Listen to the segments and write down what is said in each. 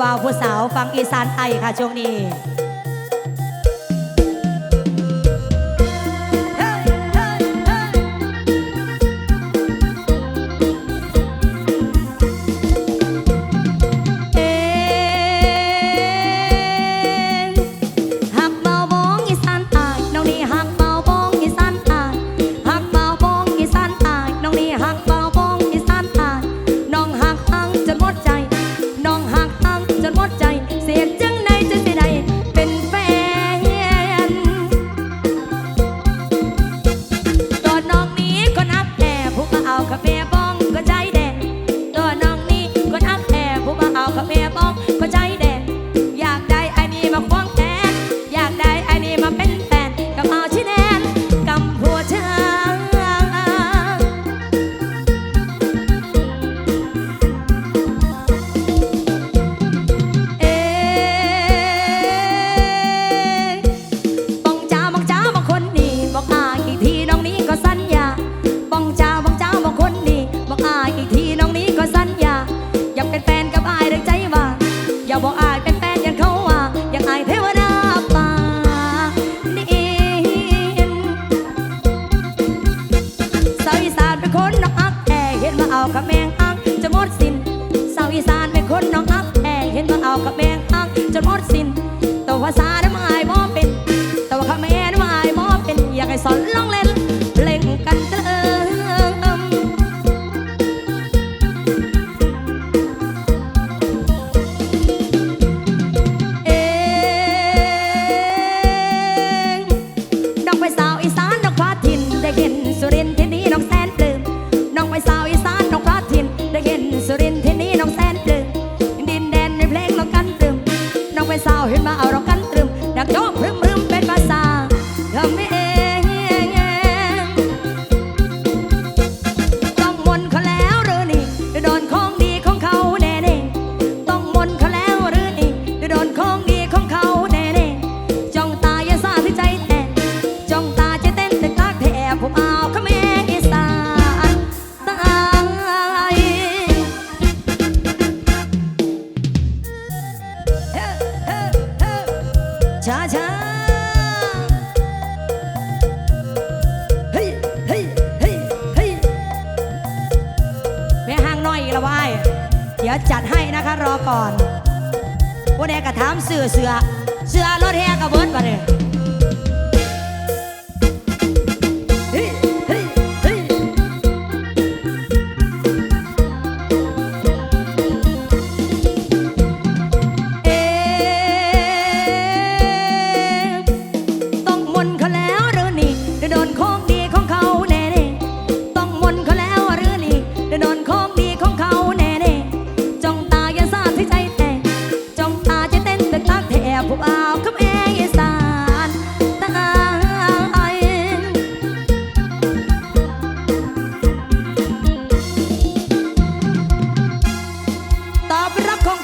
บ่าวผู้สาวฟังอีสานไทยค่ะช่วงนี้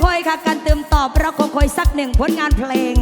คอยค่ะการเติมตอบเราคงคอยสักหนึ่งผลงานเพลง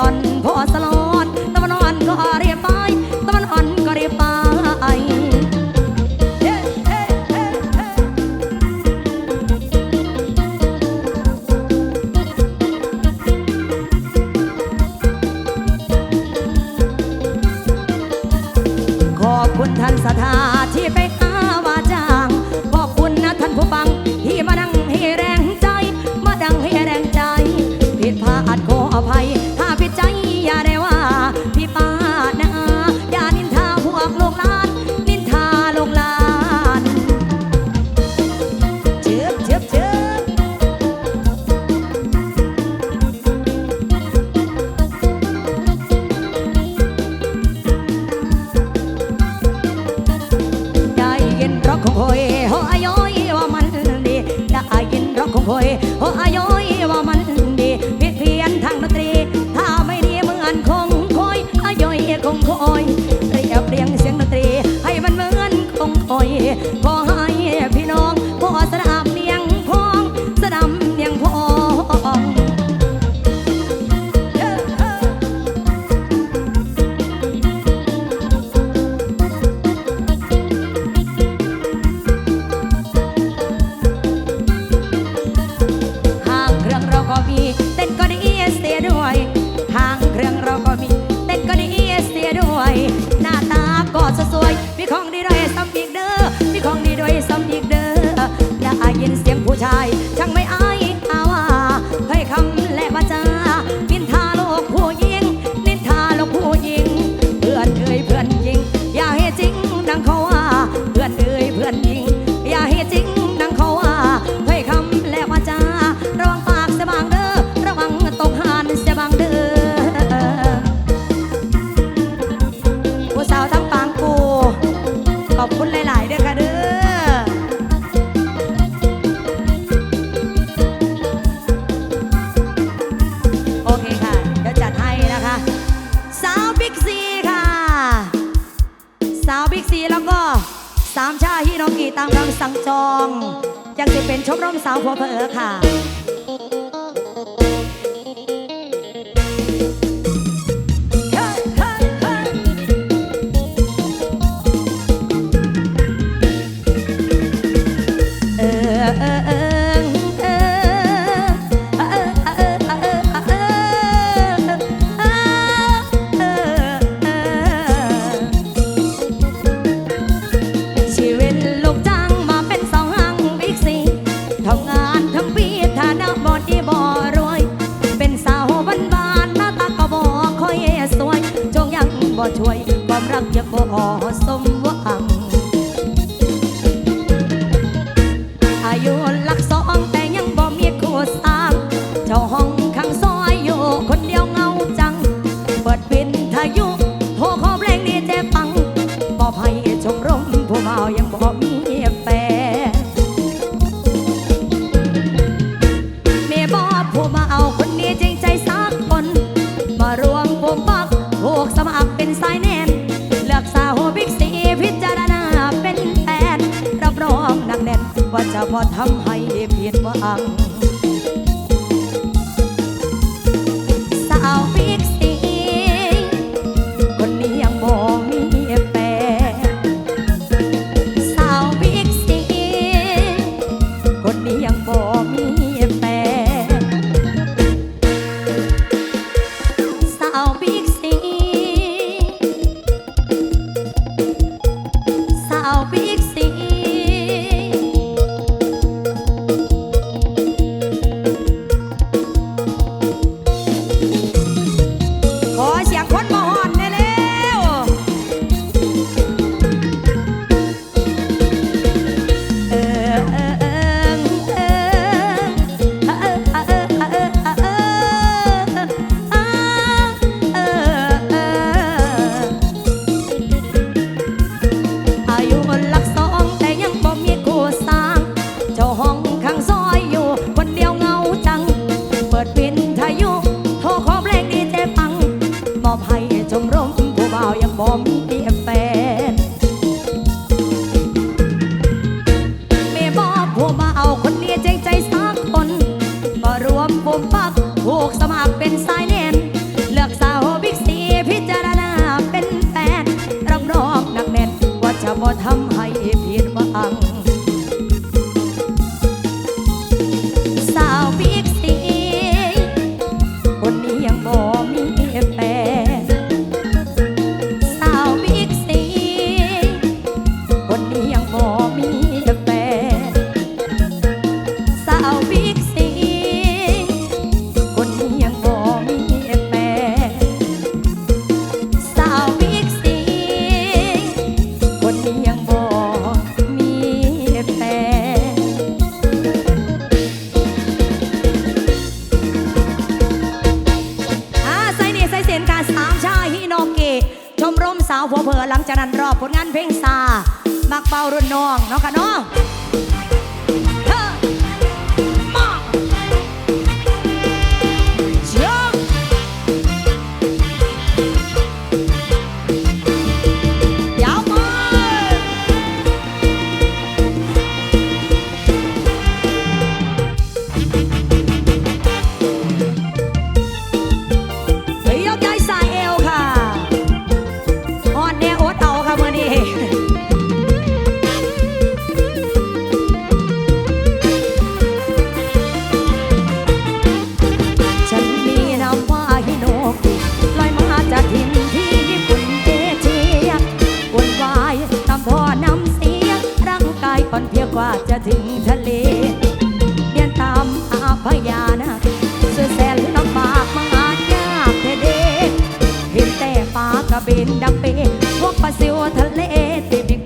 อ่อน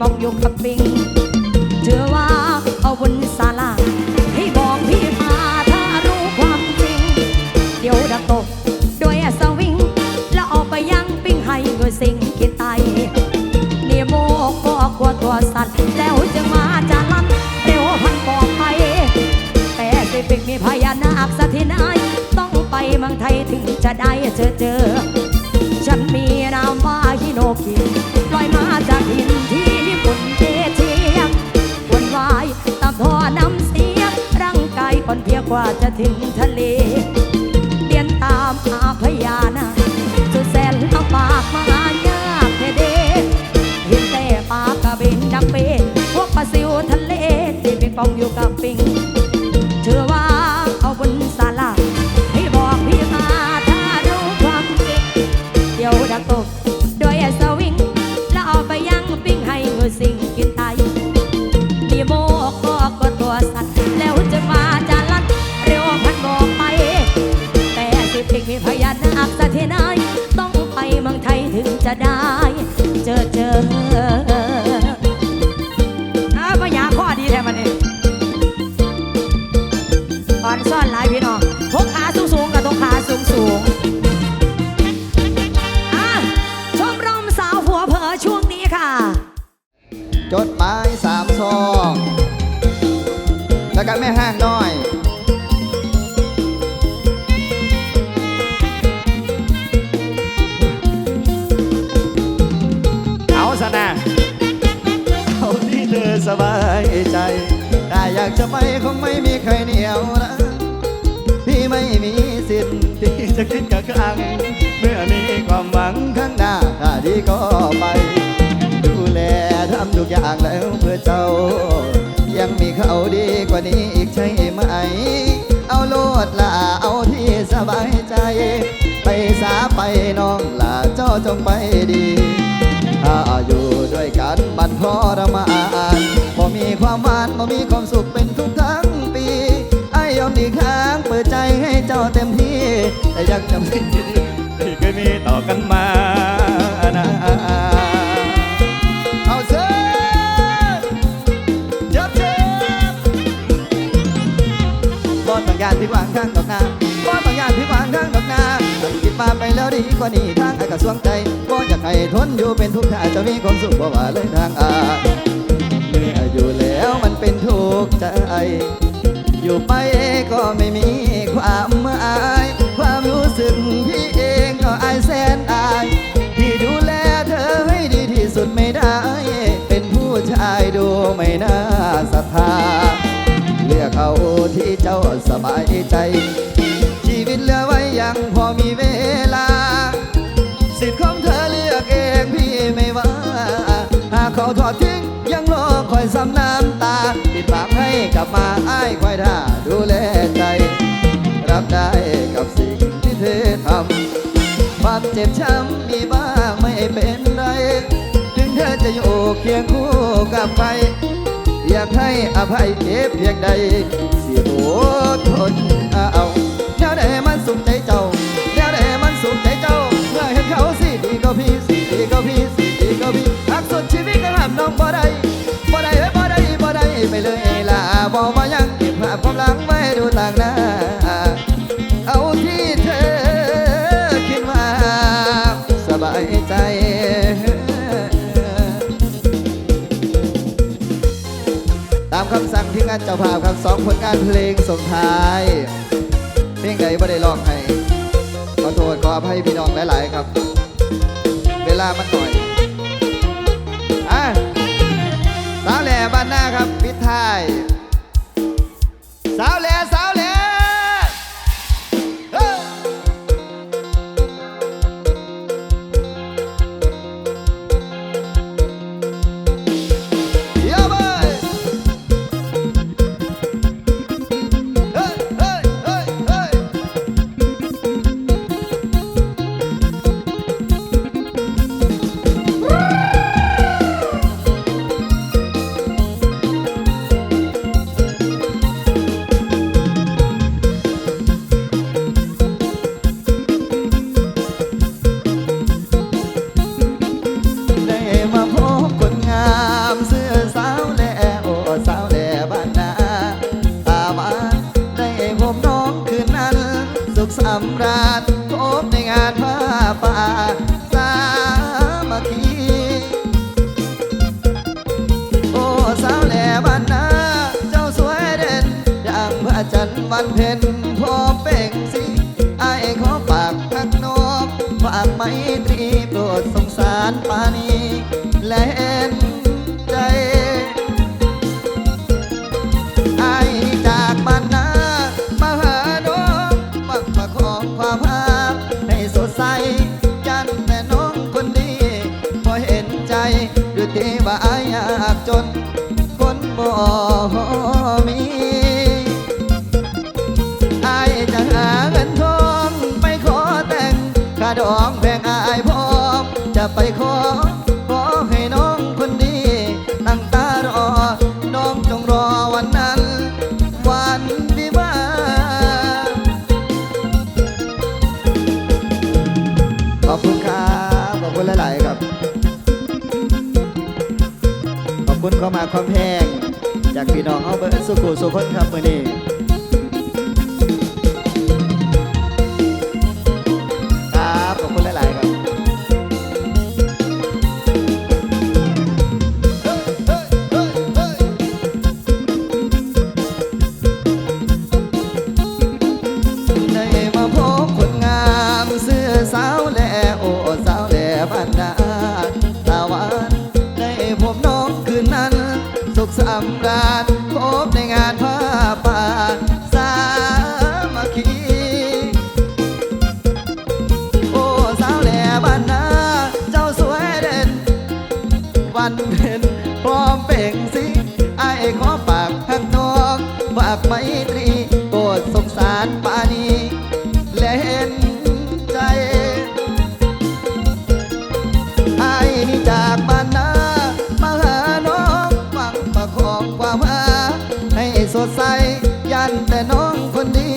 บอกยกกับปิงเธอว่าเอาบนศาลาให้บอกพี่มาถ้ารู้ความจริง เดี๋ยวดักตกด้วยสวิง แล้วออกไปยังปิ้งให้โดยสิงกินไตเนี่ยโมก็กลัาตัวสัตว์แล้วจะมาจะรันเร็วพันบอกไปแต่สิปิกมีพญานาคสถินายต้องไปเมืองไทยถึงจะได้เจอเจอ ว่าจะถึงทะเลเดินตามอาพยานาจุดแสนลำบากมายากแท้เดเห็นแต่ปลากระเบนดักเป็นพวกปลาซิวทะเลที่เป็นปองอยู่กับ จะคิดกับครั้งเมื่อมีความหวังข้างหน้าถ้าดีก็ไป ดูแลทำทุกอย่างแล้วเพื่อเจ้า ยังมีเขาดีกว่านี้อีกใช่ไหม เอาโลดละเอาที่สบายใจ ไปสาไปน้องละเจ้าจงไปดีถ้าอยู่ด้วยกันบันทรมานบ่มีความหวานบ่มีความสุขเป็น ให้เจ้าเต็มที่แต่ยังจำสิ่งที่ที่เคยมีต่อกันมานะเอาเสิเจ็บเจ็บบอนบางอย่างที่วางข้างดอกนาบอนบางอย่างที่วางข้างดอกนาคิดมาไปแล้วดีกว่านี้ทางอากาศสวงใจบ่อยากให้ทนอยู่เป็นทุกข์ถ้าจะมีความสุขบ่ว่าเลยทางอาเมื่ออยู่แล้วมันเป็นทุกข์ใจ อยู่ไปก็ไม่มีความหมาย ความรู้สึกพี่เองก็อายแสนอายที่ดูแลเธอให้ดีที่สุดไม่ได้ เป็นผู้ชายดูไม่น่าศรัทธา เลือกเอาที่เจ้าสบายใจ ชีวิตเหลือไว้ยังพอมีเวลา สิทธิ์ของเธอเลือกเองพี่ไม่ว่า หากเขาทอดทิ้งยังรอคอยซ้ำน้ำตาปิดปา กให้กลับมาอ้ายคอยท่าดูแลใจ รับได้กับสิ่งที่เธอทำความเจ็บช้ำมีบ้างไม่เป็นไร ถึงเธอจะอยู่เคียงคู่กับใครอยากให้อภัยเก็บเพียงใดสิโอดทนเอาแนวใดมันสุขใจเจ้าแนวใดมันสุขใจเจ้าเมื่อเห็นเขาสิดีก็พี่สิดีก็พี่สิดีก็พี่หักสุดชีวิตก็ห้ามน้องบ่ได้ บอกว่ายังเก็บภาพความหลังไว้ดูต่างหน้า เอาที่เธอคิดว่าสบายใจตามคำสั่งที่งานเจ้าภาพครับสองผลงานเพลงส่งท้าย เพลงใดไม่ได้ร้องให้ ขอโทษขออภัยพี่น้องหลาย ๆ ครับ เวลามันหน่อย เห็นพ่อเป่งสิไอ้ขอฝากพักนอบฝากไมตรีโปรดสงสารปานีและเห็นใจไอ้จากบ้านนามาหาน้องมักมาขอความหาให้สดใสจันแต่น้องคนดีพอเห็นใจด้วยเทวา ค่าดองแพงอายพร้อมจะไปขอ ขอให้น้องคนดีตั้งตารอ น้องจงรอวันนั้น วันวิวาขอบคุณครับขอบคุณหลาย ๆ ครับ ขอบคุณเข้ามาความแพงจากพี่น้องเอาเบิร์ดสุขุสุขคนครับมื่อนี้ันเพ็ญพร้อมเป่งสิไอ้ขอฝากหักนองฝากไมตรีโปรดสงสารปานีและเห็นใจไอ้ายนี่จากบ้านนามาหาน้องหวังประคองความหาให้สดใสยันแต่น้องคนดี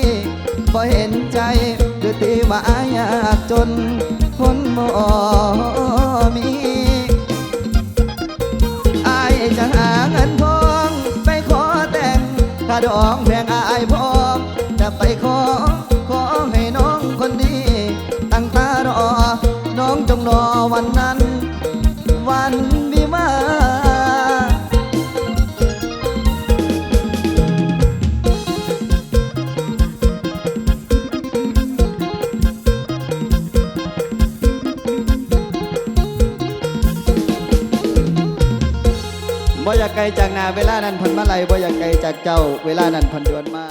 พอเห็นใจด้วยตีว่าอายอยากจน ดองแพงอายพอจะไปขอ ขอให้น้องคนดี ตั้งตารอ น้องจงรอวันนั้น ไกลจากนาเวลานั้นพันมาไลบ่อยากไกลจากเจ้า เวลานั้นพันดวนมา